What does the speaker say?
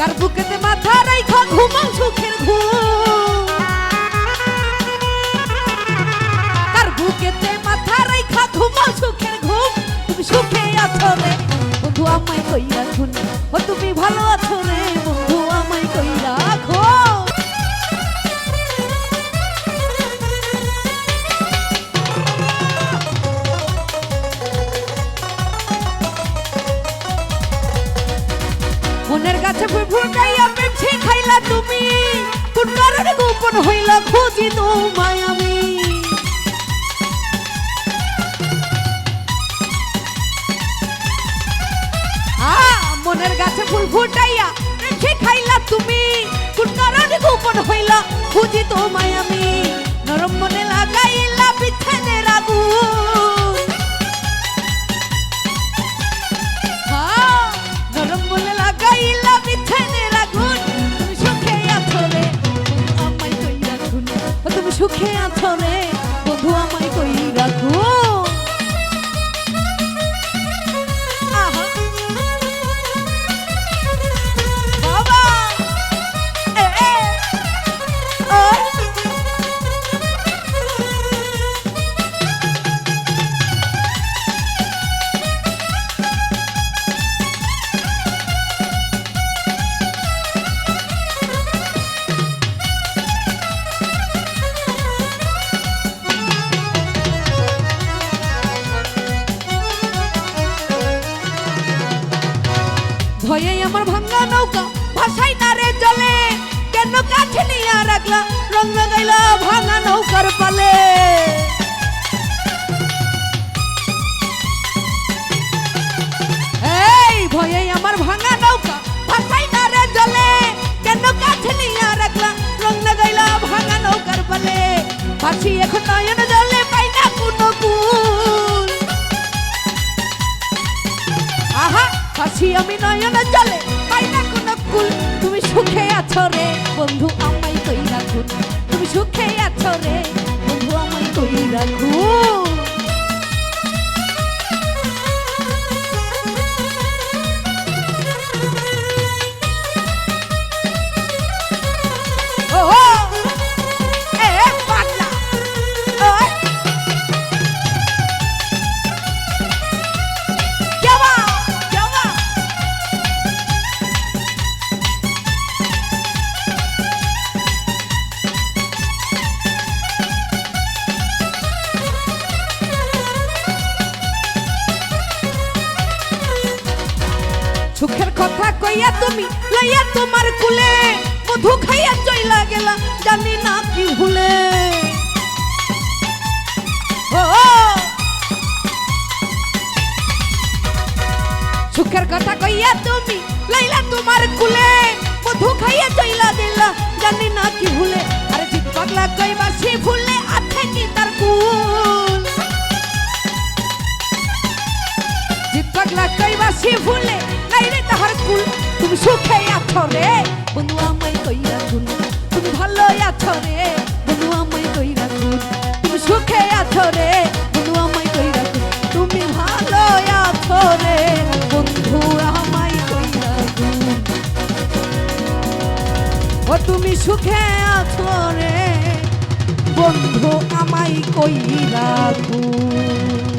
কার বুকেতে মাথা রাইখা, ঘুমাও সুখের ঘুম। কার বুকেতে মাথা রাইখা, ঘুমাও সুখের ঘুম। তুমি সুখে আছো রে, বন্ধু আমায় কইরা রাখুন ও তুমি ভালো আছো রে। মনের কাছে ফুটাইয়া পেপসি খাইলা তুমি। কোন গোপন হইলা খুঁজি তোমায় আমি। মনের গাছে ফুল ফুটাইয়া খাইলা তুমি। কোন কারণে গোপন হইলা খুঁজি তোমায় আমি। ভয়ে আমার ভাঙ্গা নৌকা, ভাসাই না রে জলে। কেন কাছে নিয়ে রাখলা? রং লাগাইলা ভাঙা নৌকার পালে। এই ভয়ে আমার ভাঙা নৌকা, ভাসাই না রে জলে। কেন কাছে নিয়ে রাখলা? রং লাগাইলা ভাঙা নৌকার পালে। ভাসি এখন নয়ন জলে। হাসি আমি নয়ন জলে পাই না কোনো কুল। তুমি সুখে আছো রে, বন্ধু আমায় কই রাখুন তুমি সুখে আছো রে, বন্ধু আমায় কই রাখুন সুখের কথা কইয়া তুমি লইয়া তোমার কুলে। মধু খাইয়া চইলা গেলা, জানি না কি ভুলে। সুখের কথা কইয়া তুমি লইলা তোমার কুলে। মধু খাইয়া চইলা দিলা জানি না কি ভুলে। আরে জিত পাগলা কইবা সে ভুলে। তুমি সুখে আছো রে? বন্ধু আমায় কইরা রাখুন